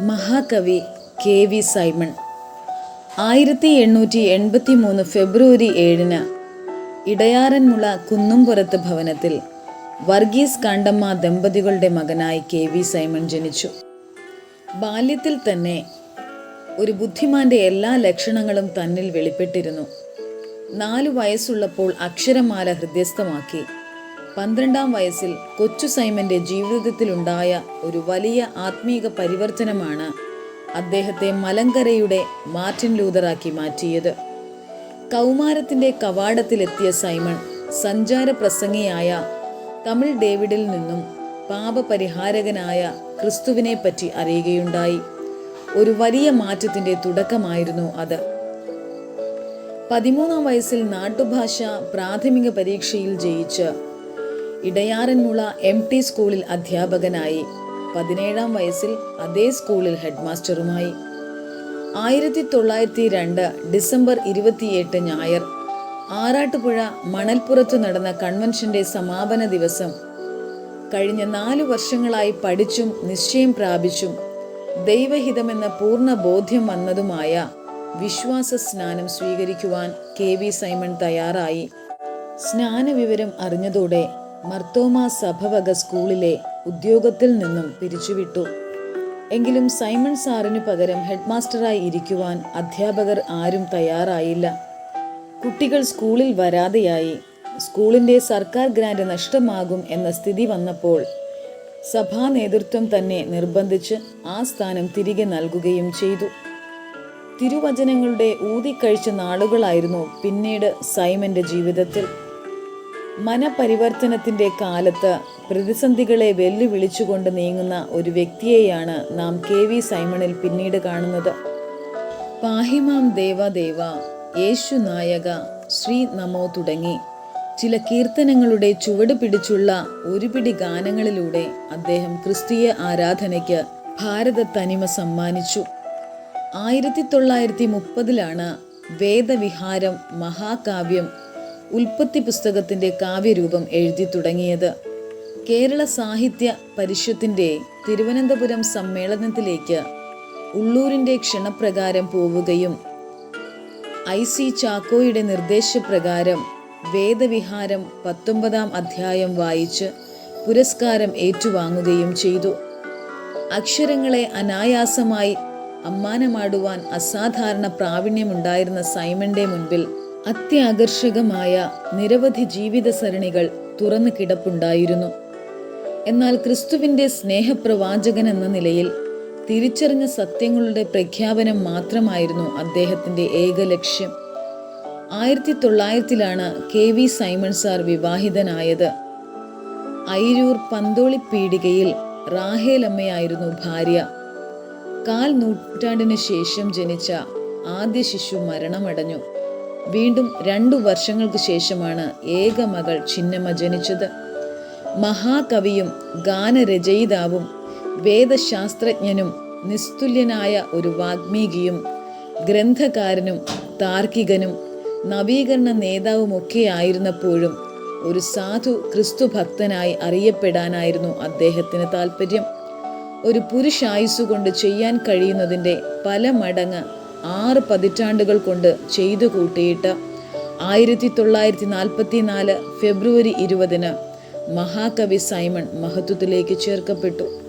മഹാകവി K V Simon. ആയിരത്തി എണ്ണൂറ്റി എൺപത്തി മൂന്ന് ഫെബ്രുവരി ഏഴിന് ഇടയാറന്മുള കുന്നുംപുറത്ത് ഭവനത്തിൽ വർഗീസ് കാണ്ടമ്മ ദമ്പതികളുടെ മകനായി കെ വി സൈമൺ ജനിച്ചു. ബാല്യത്തിൽ തന്നെ ഒരു ബുദ്ധിമാന്റെ എല്ലാ ലക്ഷണങ്ങളും തന്നിൽ വെളിപ്പെട്ടിരുന്നു. നാലു വയസ്സുള്ളപ്പോൾ അക്ഷരമാല ഹൃദയസ്ഥമാക്കി പന്ത്രണ്ടാം വയസ്സിൽ കൊച്ചു സൈമന്റെ ജീവിതത്തിലുണ്ടായ ഒരു വലിയ ആത്മീക പരിവർത്തനമാണ് അദ്ദേഹത്തെ മലങ്കരയുടെ മാർട്ടിൻ ലൂതറാക്കി മാറ്റിയത്. കൗമാരത്തിന്റെ കവാടത്തിലെത്തിയ സൈമൺ സഞ്ചാര പ്രസംഗിയായ തമിഴ് ഡേവിഡിൽ നിന്നും പാപപരിഹാരകനായ ക്രിസ്തുവിനെ പറ്റി അറിയുകയുണ്ടായി. ഒരു വലിയ മാറ്റത്തിന്റെ തുടക്കമായിരുന്നു അത്. പതിമൂന്നാം വയസ്സിൽ നാട്ടുഭാഷ പ്രാഥമിക പരീക്ഷയിൽ ജയിച്ച് ഇടയാറന്മുള എം ടി സ്കൂളിൽ അധ്യാപകനായി പതിനേഴാം വയസ്സിൽ അതേ സ്കൂളിൽ ഹെഡ്മാസ്റ്ററുമായി. ആയിരത്തി തൊള്ളായിരത്തി രണ്ട് ഡിസംബർ ഇരുപത്തിയെട്ട് ഞായർ ആറാട്ടുപുഴ മണൽപ്പുറത്ത് നടന്ന കൺവെൻഷന്റെ സമാപന ദിവസം. കഴിഞ്ഞ നാലു വർഷങ്ങളായി പഠിച്ചും നിശ്ചയം പ്രാപിച്ചും ദൈവഹിതമെന്ന പൂർണ ബോധ്യം വന്നതുമായ വിശ്വാസ സ്നാനം സ്വീകരിക്കുവാൻ കെ വി സൈമൺ തയ്യാറായി. സ്നാനവിവരം അറിഞ്ഞതോടെ മർത്തോമ സഭവക സ്കൂളിലെ ഉദ്യോഗത്തിൽ നിന്നും പിരിച്ചുവിട്ടു. എങ്കിലും സൈമൺ സാറിനു പകരം ഹെഡ്മാസ്റ്ററായി ഇരിക്കുവാൻ അധ്യാപകർ ആരും തയ്യാറായില്ല. കുട്ടികൾ സ്കൂളിൽ വരാതെയായി. സ്കൂളിന്റെ സർക്കാർ ഗ്രാൻഡ് നഷ്ടമാകും എന്ന സ്ഥിതി വന്നപ്പോൾ സഭാ നേതൃത്വം തന്നെ നിർബന്ധിച്ച് ആ സ്ഥാനം തിരികെ നൽകുകയും ചെയ്തു. തിരുവചനങ്ങളുടെ ഊതിക്കഴിച്ച നാളുകളായിരുന്നു പിന്നീട് സൈമന്റെ ജീവിതത്തിൽ. മനപരിവർത്തനത്തിന്റെ കാലത്ത് പ്രതിസന്ധികളെ വെല്ലുവിളിച്ചുകൊണ്ട് നീങ്ങുന്ന ഒരു വ്യക്തിയെയാണ് നാം കെ വി സൈമണിൽ പിന്നീട് കാണുന്നത്. പാഹിമാം ദേവദേവ ദേവ യേശു നായക ശ്രീ നമോ തുടങ്ങി. ചില കീർത്തനങ്ങളുടെ ചുവട് പിടിച്ചുള്ള ഒരുപിടി ഗാനങ്ങളിലൂടെ അദ്ദേഹം ക്രിസ്തീയ ആരാധനയ്ക്ക് ഭാരത തനിമ സമ്മാനിച്ചു. ആയിരത്തി തൊള്ളായിരത്തി മുപ്പതിലാണ് വേദവിഹാരം മഹാകാവ്യം ഉൽപ്പത്തി പുസ്തകത്തിന്റെ കാവ്യരൂപം എഴുതി തുടങ്ങിയത്. കേരള സാഹിത്യ പരിഷത്തിന്റെ തിരുവനന്തപുരം സമ്മേളനത്തിലേക്ക് ഉള്ളൂരിന്റെ ക്ഷണപ്രകാരം പോവുകയും ഐ സി ചാക്കോയുടെ നിർദ്ദേശപ്രകാരം വേദവിഹാരം പത്തൊമ്പതാം അധ്യായം വായിച്ച് പുരസ്കാരം ഏറ്റുവാങ്ങുകയും ചെയ്തു. അക്ഷരങ്ങളെ അനായാസമായി അമ്മാനമാടുവാൻ അസാധാരണ പ്രാവീണ്യമുണ്ടായിരുന്ന സൈമന്റെ മുൻപിൽ അത്യാകർഷകമായ നിരവധി ജീവിത സരണികൾ തുറന്നു കിടപ്പുണ്ടായിരുന്നു. എന്നാൽ ക്രിസ്തുവിന്റെ സ്നേഹപ്രവാചകൻ എന്ന നിലയിൽ തിരിച്ചറിഞ്ഞ സത്യങ്ങളുടെ പ്രഖ്യാപനം മാത്രമായിരുന്നു അദ്ദേഹത്തിന്റെ ഏക ലക്ഷ്യം. ആയിരത്തി തൊള്ളായിരത്തിലാണ് കെ വി സൈമൺ സാർ വിവാഹിതനായത്. ഐരൂർ പന്തോളി പീടികയിൽ റാഹേലമ്മയായിരുന്നു ഭാര്യ. കാൽ നൂറ്റാണ്ടിന് ശേഷം ജനിച്ച ആദ്യ ശിശു മരണമടഞ്ഞു. വീണ്ടും രണ്ടു വർഷങ്ങൾക്ക് ശേഷമാണ് ഏക മകൾ ചിന്നമ്മ ജനിച്ചത്. മഹാകവിയും ഗാനരചയിതാവും വേദശാസ്ത്രജ്ഞനും നിസ്തുല്യനായ ഒരു വാഗ്മീകിയും ഗ്രന്ഥകാരനും താർക്കികനും നവീകരണ നേതാവുമൊക്കെയായിരുന്നപ്പോഴും ഒരു സാധു ക്രിസ്തു ഭക്തനായി അറിയപ്പെടാനായിരുന്നു അദ്ദേഹത്തിന് താല്പര്യം ഒരു പുരുഷായുസ് കൊണ്ട് ചെയ്യാൻ കഴിയുന്നതിന്റെ പല മടങ്ങ് ആറ് പതിറ്റാണ്ടുകൾ കൊണ്ട് ചെയ്തു കൂട്ടിയിട്ട് ആയിരത്തി തൊള്ളായിരത്തി നാൽപ്പത്തി നാല് ഫെബ്രുവരി ഇരുപതിന് മഹാകവി സൈമൺ മഹത്വത്തിലേക്ക് ചേർക്കപ്പെട്ടു.